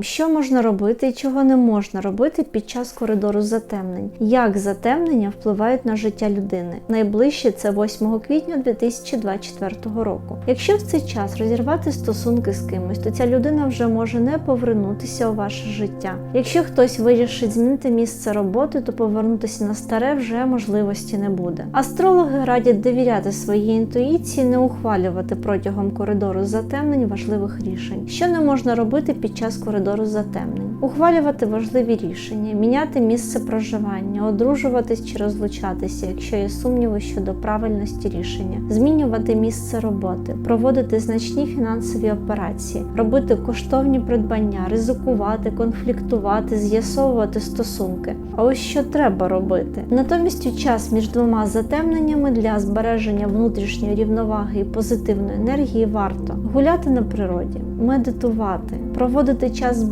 Що можна робити і чого не можна робити під час коридору затемнень? Як затемнення впливають на життя людини? Найближче це 8 квітня 2024 року. Якщо в цей час розірвати стосунки з кимось, то ця людина вже може не повернутися у ваше життя. Якщо хтось вирішить змінити місце роботи, то повернутися на старе вже можливості не буде. Астрологи радять довіряти своїй інтуїції, не ухвалювати протягом коридору затемнень важливих рішень. Що не можна робити під час коридору затемнень? Ухвалювати важливі рішення, міняти місце проживання, одружуватись чи розлучатися, якщо є сумніви щодо правильності рішення, змінювати місце роботи, проводити значні фінансові операції, робити коштовні придбання, ризикувати, конфліктувати, з'ясовувати стосунки. А ось що треба робити? Натомість у час між двома затемненнями для збереження внутрішньої рівноваги і позитивної енергії варто гуляти на природі, медитувати, проводити час з